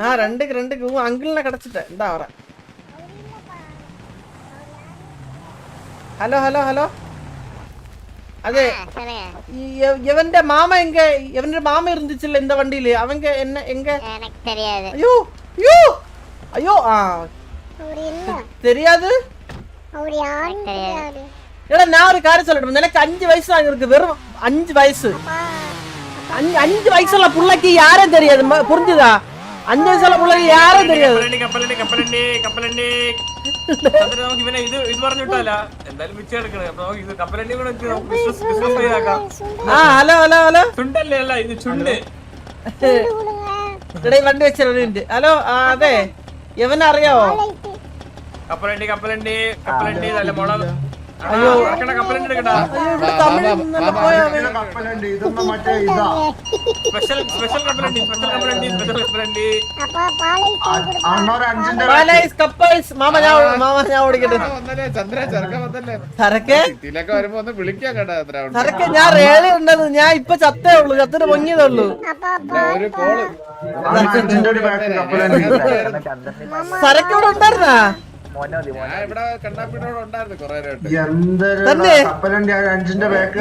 ஆ ரெண்டுக்கு ரெண்டுக்கு உன் அங்கிள்னா கிடச்சிட்டேன் இந்தா வரேன் ഹലോ ഹലോ ഹലോ അതെ ഇവന്റെ മാമ എങ്ക ഇവന്റെ മാമ ഇരുന്നിച്ചില്ല എന്താ വണ്ടിയില് അവങ്ക എന്നെ എങ്ക അയ്യോ അയ്യോ അയ്യോ ആ தெரியாது എടാ ഞാൻ ഒരു കാര്യം சொல்லட்டும் നിനക്ക് അഞ്ച് വയസ്സാണ് இருக்கு வெறும் அஞ்சு வயசு அஞ்சு வயசுள்ள பிள்ளைக்கு யாரே தெரியாது புரிஞ்சுதா അഞ്ച് വയസ്സുള്ള പിള്ളേർ യാരും തരുന്നത് ഇവനെ ഇത് കപ്പലണ്ടി നമുക്ക് ആ ഹലോ ഹലോ ഹലോ. ഇത് ചുണ്ട്. വണ്ടി വെച്ചിട്ടുണ്ട് ഹലോ ആ, അതെ. ഇവനറിയാവോ കപ്പലണ്ടി കപ്പലണ്ടി കപ്പലണ്ടി നല്ല മുളക് അയ്യോ സ്പെഷ്യൽ സ്പെഷ്യൽ പാലൈസ് മാമ ഞാൻ മാമ ഞാൻ ഓടിക്കട്ടെ ഞാൻ റേളി ഉണ്ടെന്ന്. ഞാൻ ഇപ്പൊ ചത്തേ ഉള്ളു. ചത്തിന് പൊങ്ങിയതേ ഉള്ളു. സരക്കിവിടെ ഉണ്ടായിരുന്നാ?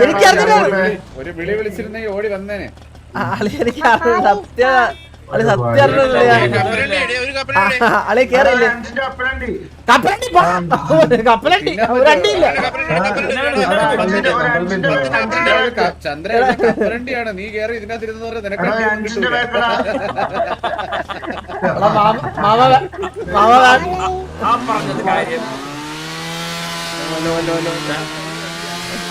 എനിക്കറിയില്ല. ഒരു വിളി വിളിച്ചിരുന്നെങ്കിൽ ഓടി വന്നേനെ. ആളി എനിക്ക് അറിയില്ല സത്യ ആളി സത്യം കേറിയില്ലേ? അഞ്ചിന്റെ കപ്പലുണ്ട്. കപ്പലണ്ടി പോ. കപ്പലണ്ടി. ഒരു അണ്ടിയില്ല ചന്ദ്ര കപ്പലണ്ടിയാണ് നീ കേറി ഇതിനകത്ത് ഇരുന്ന് നിനക്ക് മാമ മാമ വേ- മാമ വേ- ആ പറഞ്ഞത് കാര്യം ഏ? സാധനം തരാം സാധനം തരാം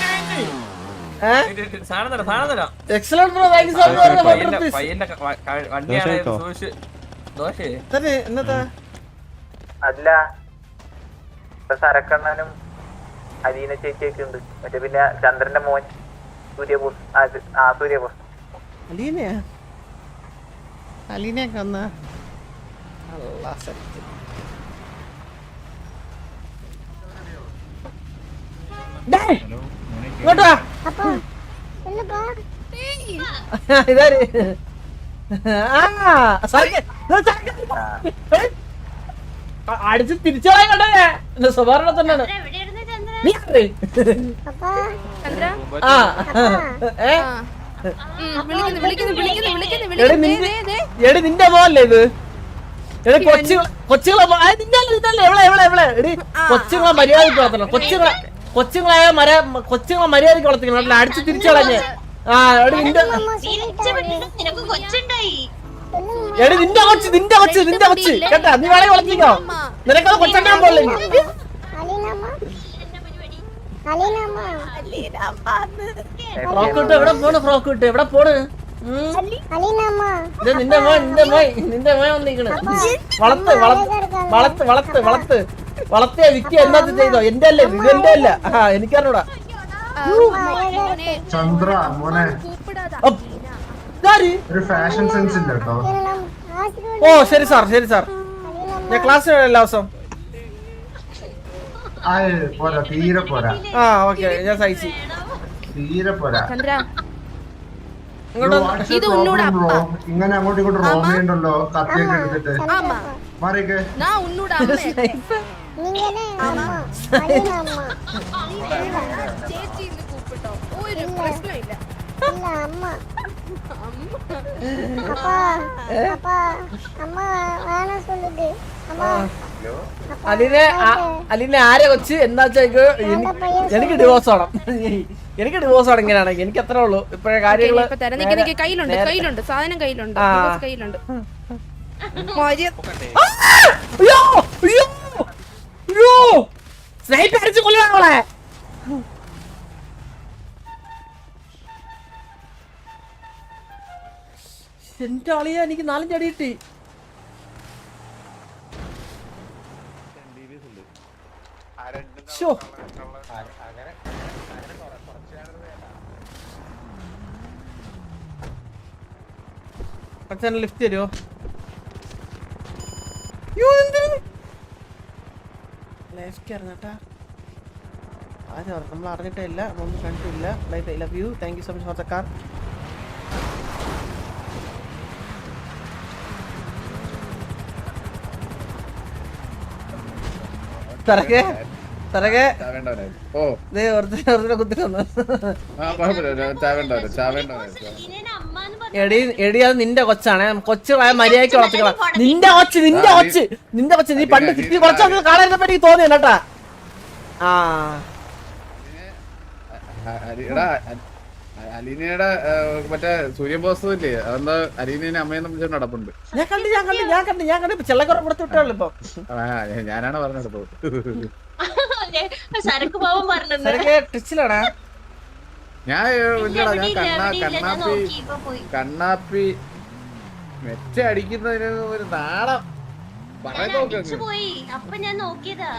Excellent bro, excellent bro so ദോഷേ തന്നെ അല്ല. സരക്കണ്ണനും അലീന ചേച്ചിയൊക്കെ ഉണ്ട്. മറ്റേ പിന്നെ ചന്ദ്രന്റെ മോൻ സൂര്യബോസ് ആ സൂര്യബോസ്. അലീനയാ? അലീനയെ കൊന്ന ഇങ്ങോട്ടാ അടിച്ച് തിരിച്ചു കളയണ്ടേ സ്വഭാവ തന്നെയാണ്. ആ. എടി നിന്റെ മോല്ലേ ഇത്? എടി കൊച്ചു കൊച്ചുകളെ നിന്റെ എവിടെ എവിടെ എവിടെ എടി കൊച്ചുകളെ മര്യാദ നടത്തണം കൊച്ചുകളെ കൊച്ചുങ്ങളായ മര കൊച്ചുങ്ങളെ മര്യാദയ്ക്ക് വളർത്തിക്കണം. അല്ല അടിച്ച് തിരിച്ചടഞ്ഞ് ആ എടി നിന്റെ കൊച്ച് നിന്റെ കൊച്ച് നിന്റെ കൊച്ച്. കേട്ടാ നീ വേണേ വളർത്തിക്കോ. നിനക്കത് കൊച്ചെണ്ണാൻ പോലെ. എവിടെ എവിടെ നിന്റെ മോൻ നിന്റെ മോൻ നിന്റെ വളർത്ത് വളർത്ത് വളർത്ത് വളർത്ത് വളർത്ത് വളർത്തിയ വിക്കി എന്നത് ചെയ്തോ? എന്റെ അല്ലേ എന്റെ അല്ല? ആ എനിക്കറിഞ്ഞൂടാ. ചന്ദ്ര മോനെ. ഒരു ഫാഷൻ സെൻസ് ഓ ശരി സാർ ശരി സാർ. ഞാൻ ക്ലാസ് എല്ലാ ദിവസം തീരെ പോരാ. ഞാൻ തീരെ പോരാ. ഇങ്ങനെ അങ്ങോട്ടും ഇങ്ങോട്ടും റോമയുണ്ടല്ലോ കത്തിയൊക്കെ എടുത്തിട്ട്. മാറിയൊക്കെ അലിനെ അലിനെ ഒരു പ്രശ്നമില്ല. ആരെ കൊച്ച്? എന്താ വെച്ചാൽ എനിക്ക് ഡിവോഴ്സ് വേണം എനിക്ക് ഡിവോഴ്സ് വേണം ഇങ്ങനെയാണ് എനിക്ക് അത്രേ ഉള്ളു. ഇപ്പഴേ കാര്യങ്ങൾ കയ്യിലുണ്ട് കയ്യിലുണ്ട്. സാധനം കയ്യിലുണ്ട്. കയ്യിലുണ്ട്. അയ്യോ! സ്നൈപ്പ് അടിച്ച് കൊല്ലുവാ അവളെ? എന്റെ അളിയ എനിക്ക് നാലഞ്ച് അടി കിട്ടി. ലിഫ്റ്റ് തരുമോ അയ്യോ എന്തിനു? ലൈഫ് അറിഞ്ഞാട്ടാ ആദ്യം അറിഞ്ഞ- നമ്മൾ അറിഞ്ഞിട്ടേ ഇല്ല നമ്മളൊന്നും കണ്ടിട്ടില്ല life I love you thank you so much for the car തറക്കെ ചാവേണ്ടവനായിരുന്നു. ഓ ദേ ഒരുത്തനെ കുത്തിട്ട് വന്നു എടി എടി അത് നിന്റെ കൊച്ചാണ്. കൊച്ചുകളായ മര്യാദയ്ക്ക് വളർത്തിക്കളാം. നിന്റെ കൊച്ച് നിന്റെ കൊച്ച്. നിന്റെ കൊച്ച് നീ പണ്ട് കിട്ടി കൊറച്ചു കാണാൻ പറ്റി തോന്നിയ കേട്ടാ. ആ. ടിച്ചിലാണ് അലീനയുടെ മറ്റേ ഇല്ലേ? അതെന്താ നടപ്പുണ്ട്. ഞാൻ കണ്ടു ഞാൻ കണ്ടു ഞാൻ കണ്ടു ഞാൻ കണ്ടു. കൊടുത്ത് ഇപ്പൊ. ഞാനാണ് പറഞ്ഞത് സരക്കെ ട്രിച്ചിലാണാ ഞാൻ ഞാൻ കണ്ണാ കണ്ണാപ്പി കണ്ണാപ്പി മെച്ച അടിക്കുന്നതിന് ഒരു നാടം പോയി. ഞാൻ നോക്കിയതാ.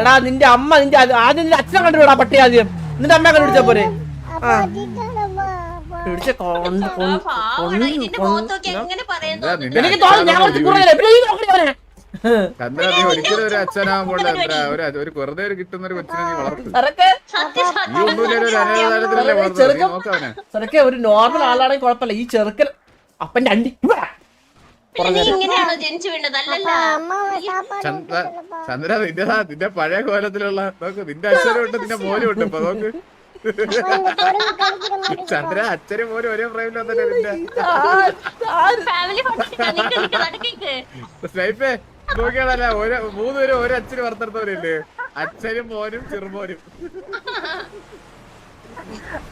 എടാ നിന്റെ അമ്മ നിന്റെ ആദ്യം നിന്റെ അച്ഛനെ കണ്ടുവിടാ പട്ടി ആദ്യം. നിന്റെ അമ്മയെ കണ്ടുപിടിച്ച പോരെ? എനിക്ക് തോന്നുന്നു ഞാൻ കുറച്ച് കൂടുതൽ ചന്ദ്ര ഒരു ഒരു ഒരു ഒരു ഒരു കൊച്ചിനെ ഒരു ഒരു നോർമൽ ആളാണെങ്കിൽ കുഴപ്പമില്ല. ഈ ചെറുക്കൻ അപ്പന്റെ അണ്ടി നിന്റെ നിന്റെ പഴയ കോലത്തിലുള്ള നോക്ക് നിന്റെ അച്ഛനും ഉണ്ട് നിന്റെ മോലും ഉണ്ട് ഇപ്പൊ നോക്ക്. ചന്ദ്ര അച്ഛനും പോലും ഒരേ പ്രൈമിൽ വന്നിട്ട് നിന്റെ നോക്കിയതല്ല ഒരു മൂന്നുപേരും ഒരു അച്ഛന് വറുത്തെടുത്തവരില്ലേ? അച്ഛനും മോനും ചെറുമോനും.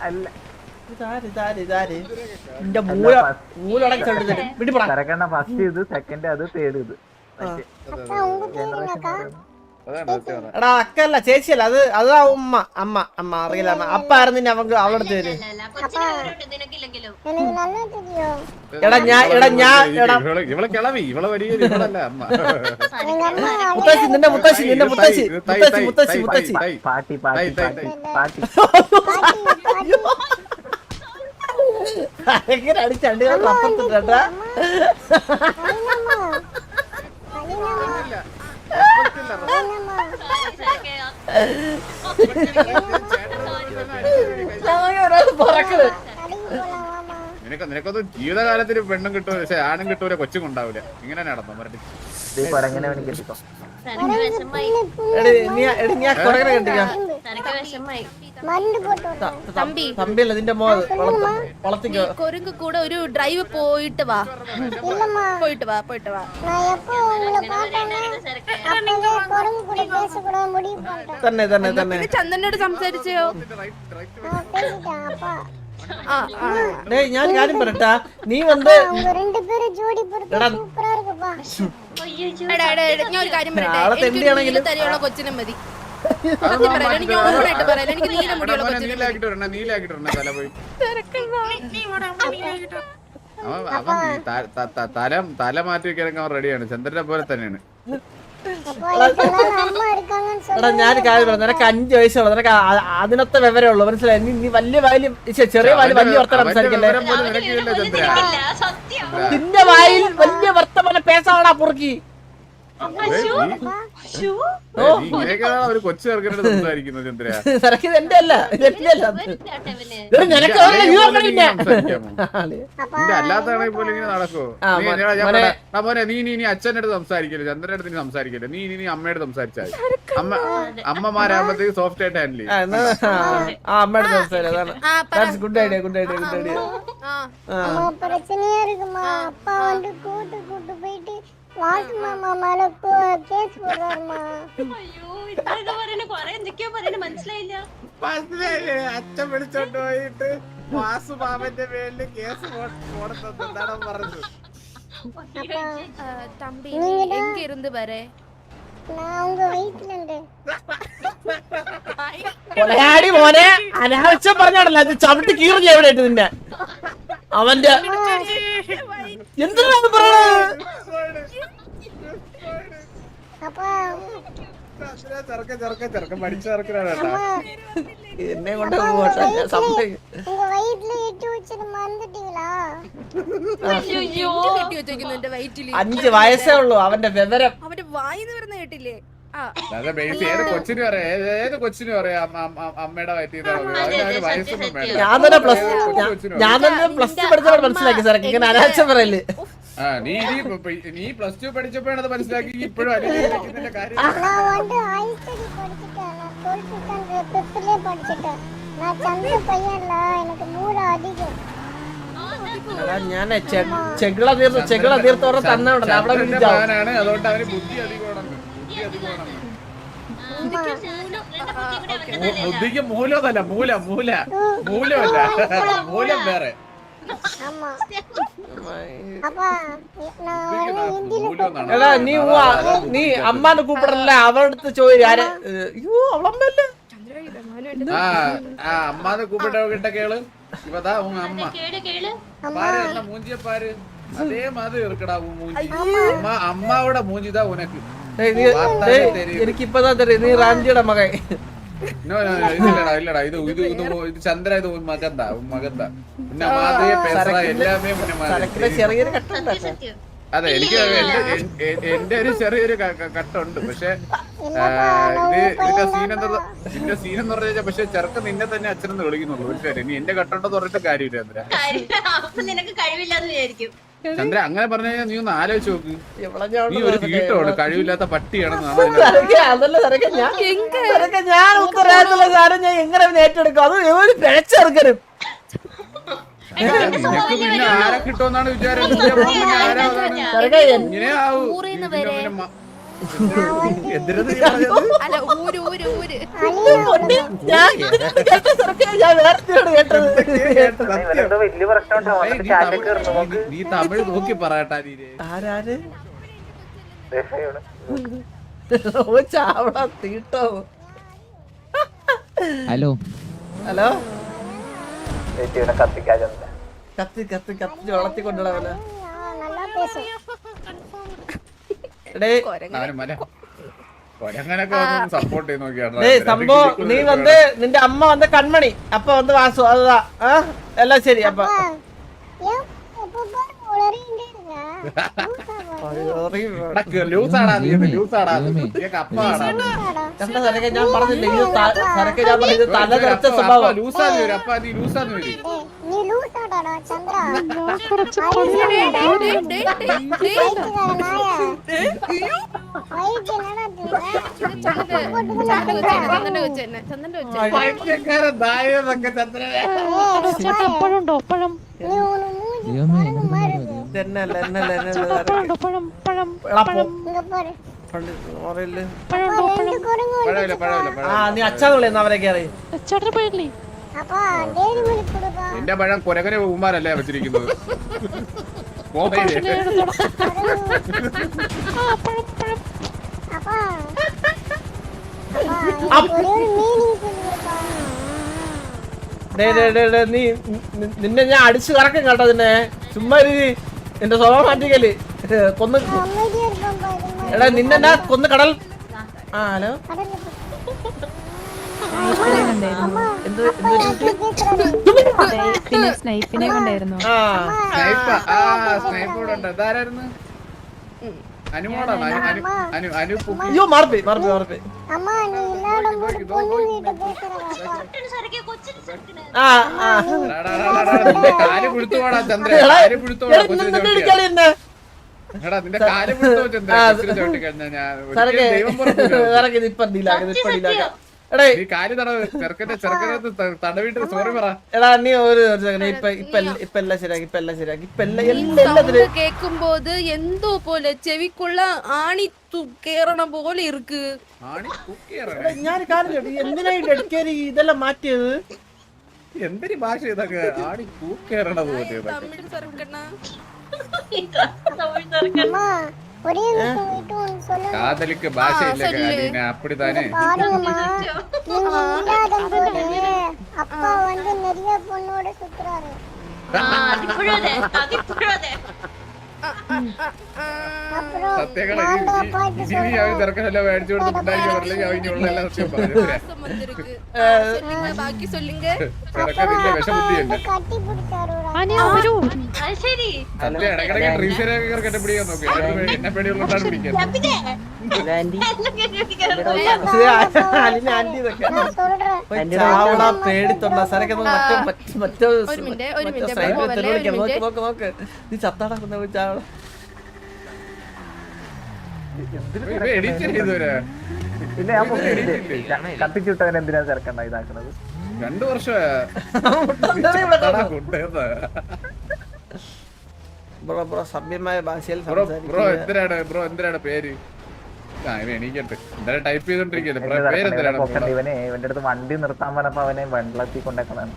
അല്ല. ഫസ്റ്റ് ഇത് സെക്കൻഡ് അത് തേർഡ് ഇത്. ജനറേഷൻ എടാ അക്കല്ല ചേച്ചിയല്ല അത് അതാ ഉമ്മ അമ്മ അമ്മ അറിയില്ല അമ്മ. അപ്പായിരുന്നു ഇനി അവക്ക് അവളടുത്ത് വരും എടാ ഞാൻ എടാ ഞാൻ എടാ. മുത്തശ്ശി നിന്റെ മുത്തശ്ശി നിന്റെ മുത്തശ്ശി മുത്തശ്ശി മുത്തശ്ശി മുത്തശ്ശി. പാട്ടി പാട്ടി പാട്ടി. നിനക്ക് നിനക്കൊന്നും ജീവിതകാലത്തിൽ പെണ്ണും കിട്ടും പക്ഷെ ആണും കിട്ടൂല കൊച്ചും ഉണ്ടാവില്ല ഇങ്ങനെ നടന്നു മരട്ടി നീ കണ്ടിക്കാം തനക്ക് വിഷമായി மருந்து போட்டு விட்டேன் തമ്പി തമ്പിയല്ല നിന്റെ മോ വളർത്തിക്കോ കൊരുങ്ക് കൂടെ ഒരു ഡ്രൈവ് പോയിട്ട് വാ இல்லம்மா പോയിട്ട് വാ പോയിട്ട് വാ நான் எப்போ உங்களை பார்த்தேனோ സരക്ക് அப்பவே குரங்கு கூட பேசக்கூடாது முடிவு பண்ணிட்டேன் തന്നെ തന്നെ തന്നെ പിന്നെ ചന്ദനോട് സംസാരിച്ചോ நான் பேசிட்டேன் அப்பா ആ ആ ഡേയ് ഞാൻ ഒരു കാര്യം പറയട്ടാ നീ വന്ന് உங்க ரெண்டு பேரும் ஜோடி பொறுத்து சூப்பரா இருக்குப்பா അയ്യോ എടാ എടാ എടാ ഞാൻ ഒരു കാര്യം പറയട്ടെ നാളെ എനിക്ക് തെണ്ടിയാണെങ്കിലും- തരിയുള്ള കൊച്ചിനെ മതി സത്യം പറയാം എനിക്ക് ഓപ്പണായിട്ട് പറയാം എനിക്ക് നീല മുടിയുള്ള കൊച്ചിനെ മതി നീലാക്കിട്ട് വരണ നീലാക്കിട്ട് വരണ തല പോയി അവൻ അവൻ ഈ ത- ത- ത- തല തല മാറ്റി വെക്കാനൊക്കെ അവൻ റെഡിയാണ് ചന്ദ്രനെ പോലെ തന്നെയാണ് அப்பா இதெல்லாம் அம்மா இருக்காங்கன்னு എടാ சொல்லி ഞാൻ കാര്യം പറയാം നിനക്ക് അഞ്ച് വയസ്സുള്ളൂ നിനക്ക് ആ- അതിനത്തെ വിവരമേ ഉള്ളൂ മനസ്സിലായി നീ നീ വലിയ വായിൽ ശ്ശെ, ചെറിയ വായിൽ വലിയ വർത്തമാനം അവന്റെ സംസാരിക്കല്ലേ വിവരം പോലും നിനക്കില്ല ചന്ദ്ര ഇല്ല സത്യം നിന്റെ വായിൽ വലിയ വർത്തമാനം പേസാടാ പൊറുക്കി കൊച്ചു ചെറുക്കനോട് സംസാരിക്കുന്നത് ചന്ദ്ര നിനക്ക് ഇത് എന്റെ അല്ല ഇത് എന്റെ അല്ല ഇവരില്ലാട്ടെ ഇവന്. എടാ, നിനക്ക് ഇല്ല, അതല്ല, നീ ഇങ്ങനെ നോക്കണം പിന്നെ. സംസാരിക്കാമോ? ആള്. அப்பா നിന്റെ അല്ലാത്താണെങ്കിൽ പോലും ഇങ്ങനെ നടക്കുവോ ആ, നീ മോനെ- എന്നോട് ഞാൻ മോനെ- പറയാം, "ആ മോനെ നീ നീ നീ അച്ഛൻ്റെ അടുത്ത് സംസാരിക്കില്ല ചന്ദ്രന്റെ അടുത്ത് നീ സംസാരിക്കില്ല നീ നീ നീ അമ്മയുടെ സംസാരിച്ചാൽ അമ്മ അമ്മമാരാകുമ്പോഴത്തേക്ക് സോഫ്റ്റ് ആയിട്ട് ഹാൻഡിൽ ആ, എന്നാ, ആ, ആ അമ്മയുടെ സംസാരം അതാണ് ആ പറ good idea good idea good idea ആ ആ அம்மா பிரச்சனையா இருக்குமா அப்பா வந்து கூட்டு கூட்டு போயிட்டு வாசு மாமா மேல கேஸ் போடுறாருமா അയ്യോ ഇതൊക്കെ പറയുന്നത് കൊറേ എന്തൊക്കെയോ പറയുന്നത് മനസ്സിലായില്ല മനസ്സിലായില്ലേ അച്ഛൻ വിളിച്ചോണ്ട് പോയിട്ട് വാസു മാമന്റെ പേരില് കേസ് പോടുന്നതാണ് പറഞ്ഞത് ആ, തമ്പി എങ്ക ഇരുന്ന് വരെ நான் உங்க வயிற்றுல இருந்தேன் കൊലയാടി മോനെ അനാവശ്യം പറഞ്ഞാണല്ലോ അത് ചവിട്ടി കീറി എവിടെ ഇട്ട് നിന്നെ അവന്റെ എന്തിനാണ് എന്നെ കൊണ്ട് അഞ്ച് വയസ്സേ ഉള്ളൂ അവന്റെ വിവരം. അവന്റെ വായിന്ന് വരുന്ന കേട്ടില്ലേ? ഞാൻ തന്നെ പ്ലസ് ഞാൻ തന്നെ പ്ലസ് ടു പഠിച്ചപ്പോൾ മനസ്സിലാക്കി സാർ ഇങ്ങനെ അനാശം പറയൽ. നീ നീ പ്ലസ് മനസ്സിലാക്കി. ഇപ്പോഴും ഞാൻ ചെകള തീർത്ത് ചെകള തീർത്ത് തന്നെ അവിടെ അതുകൊണ്ട് അവർ ബുദ്ധി അധികം ബുദ്ധിക്ക് മൂലമല്ല മൂല മൂല. മൂലമല്ല. മൂലം വേറെ. എടാ നീ നീ അമ്മാനെ കൂപ്പിടല്ല അവരടുത്ത് ചോദ്യം ആരെ അയ്യോ അവളമ്മല്ല അമ്മാനെ കൂപ്പിട്ട കേൾ. ഇവതാ ഉങ്ങ അമ്മ. പാര് മൂഞ്ചിയ പാര്. അതേ മാതിരി ഇറക്കടാ മൂഞ്ചി. അമ്മ അമ്മാവിടെ മൂഞ്ചിതാ ഉനക്ക്. എനിക്കിപ്പതാ തരും നീ റാംജിയുടെ മകൻ നോ നോ നോ, ഇല്ലടാ ഇല്ലടാ ഇത് ഇത് ഇത് ഇത് ചന്ദ്ര ഇത് ഉൻ മകന്താ ഉൻ മകന്താ പിന്നെ മാതിരിയെ പേസറ എല്ലാമേ മുന്നേ സരക്കിന്റെ മാതിരി ചെറിയൊരു കട്ടുണ്ട് സത്യം അതെ എനിക്ക് എന്റെ എൻ- എന്റെ ഒരു ചെറിയൊരു ക- ക- കട്ടുണ്ട് പക്ഷെ இல்லப்பா நான் ഇത് ஒரு ഇതിന്റെ பையன் സീൻ എന്താ ഇതിന്റെ സീൻ എന്ന് പറഞ്ഞു കഴിഞ്ഞാൽ പക്ഷെ ചെറുക്കൻ നിന്നെ തന്നെ അച്ഛനെന്ന് വിളിക്കുന്നുള്ളൂ മനസ്സിലായി നീ എന്റെ കട്ടുണ്ടെന്ന് പറഞ്ഞിട്ട് കാര്യമില്ല ചന്ദ്ര കാര്യം അപ്പൊ നിനക്ക് കഴിവില്ലാന്ന് വിചാരിക്കും ചന്ദ്ര അങ്ങനെ പറഞ്ഞു കഴിഞ്ഞാൽ നീ ഒന്ന് ആലോചിച്ച് നോക്ക്. നീ ഒരു കീട്ടമാണ് കഴിവില്ലാത്ത പട്ടിയാണെന്ന് ഞാൻ ഉത്തരവാദിത്തമുള്ള സാധനം ഞാൻ എങ്ങനെ ഏറ്റെടുക്കും? അത് ഒരു പിഴച്ചെറുക്കരും നിനക്ക് പിന്നെ ആരെ കിട്ടുമെന്നാണ് വിചാരം. ഇങ്ങനെ ആവൂ അല്ല ഊര് ഊര് ഊര്. വലിയ പ്രശ്നം നീ തമിഴ് നീ- നീ തമിഴ് നോക്കി പറയട്ടാ നീ ആരാര്? ഓ ചാവട തീട്ടോ. ഹലോ. ഹലോ? കത്തി കത്തി കത്തി വളർത്തി കൊണ്ടുള്ളവനെ நல்லா பேசும் എടേ അവന് മല കൊരങ്ങനൊക്കെ സപ്പോർട്ട് ചെയ്ത് നോക്കിയാണ് டேய் സംഭവം നീ വന്ന് നിന്റെ എന്താ സരക്കെ ഞാൻ പറഞ്ഞില്ല ഇത് ത- സരക്കെ ഞാൻ പറഞ്ഞ ഇത് തല തെറിച്ച സ്വഭാവം. ചന്ദ്രനെ. ചേട്ടാ അപ്പോഴുണ്ടോ അപ്പോഴും ദൈവമേ നീ എന്റെ പഴം കുരകര ഉമ്മാരല്ലേ വെച്ചിരിക്കുന്നത്? നിന്നെ ഞാൻ അടിച്ചു കറക്കം കേട്ടോ നിന്നെ. ചുമ്മാ നിന്റെ സ്വഭാവം മാറ്റിക്കൽ. കൊന്ന് എടാ നിന്നെ കൊന്ന് കടൽ? ആ ഹലോ? സ്നൈപ്പിനെ കൊണ്ടായിരുന്നു. ആ സ്നൈപ്പ ആ സ്നൈപ്പ് ഇവിടെ ഉണ്ട് ഇതാരായിരുന്നു അനുമോടാണ് അനു അനു അനു അനു പുക്കി അയ്യോ മാർപ്പി മാർപ്പി മാർപ്പി அம்மா நீ இல்லாத போது பொண்ணு வீட்டு பேசுறப்பா കൊച്ചിന് സരക്കെ കൊച്ചിന് സരക്കിന് ആ ആ എടാ, എടാ, എടാ, എടാ, നിന്റെ കാല് പിടുത്തുവാടാ ചന്ദ്ര എടാ, കാല് പിടുത്തുവാടാ എടാ, കൊച്ചിനെ നിന്നെ ചവിട്ടിയാ. ഇടിക്കാളി എന്നെ എടാ നിന്റെ കാല് പിടുത്തോ ചന്ദ്ര ആ, കൊച്ചിനെ ചവിട്ടി കഴിഞ്ഞാ ഞാൻ സരക്കെ ഒരിക്കലും ദൈവം പുറത്തില്ല സരക്കെ ഇത് ഇപ്പൊ ഡീലാക്ക ഇപ്പൊ ഡീലാക്ക എടാ. ഒരു കേക്കുമ്പോത് എന്തോ പോലെ ചെവിക്കുള്ള ആണി കേറണ പോലെ ഇരുക്ക്. ഞാൻ എന്തിനായിട്ട് ഇതെല്ലാം മാറ്റിയത്? എന്തിനു ഭാഷ ഇതൊക്കെ? പോലെ തമിഴ് തമിഴ് அம்மா ஒரே விஷயம் வீட்டு ஒன்று சொல்லணும் കാതലിക്ക് ഭാഷയില്ല ആ, சொல்லு. കാലിനെ അപ്പടി താനേ பாருங்கம்மா நீங்க இல்லாத போது அப்பா வந்து நிறைய பொண்ணோட சுத்துறாரு ആ അതിപ്പോഴും അതെ അതിപ്പോഴും അതെ அப்புறம் സത്യങ്ങളെ நான் தான் பாட்டு ഇനി നീ അവന് തിരക്കനെല്ലാം മേടിച്ചു കൊടുത്തിട്ടുണ്ടായിരിക്കും പറഞ്ഞില്ലെങ്കിൽ അവന് ഉള്ളതെല്ലാം സത്യം പറഞ്ഞു மாசம் வந்திருக்கு ஆ, சொல்லுங்க பாக்கி சொல்லுங்க പേടിത്തൊണ്ട. മറ്റേ മറ്റേ നോക്ക് നോക്ക് നോക്ക് നീ പിന്നെ ഞാൻ എന്തിനാ ചേർക്കണ്ട ഇതാക്കണത്? രണ്ടു ബ്രോ ബ്രോ സഭ്യമായ ഭാഷയിൽ ബ്രോ ബ്രോ സംസാരിക്കുക എന്തിനാണ്? ബ്രോ എന്തിനാണ് പേര്? ടൈപ്പ് ചെയ്തോണ്ടിരിക്കുന്നത് ബ്രോ പേര് എന്തിനാണ് ഇവനെ ഇവന്റെ അടുത്ത് വണ്ടി നിർത്താൻ പറഞ്ഞപ്പോ അവനെ വെള്ളത്തിൽ കൊണ്ടേക്കണാണ്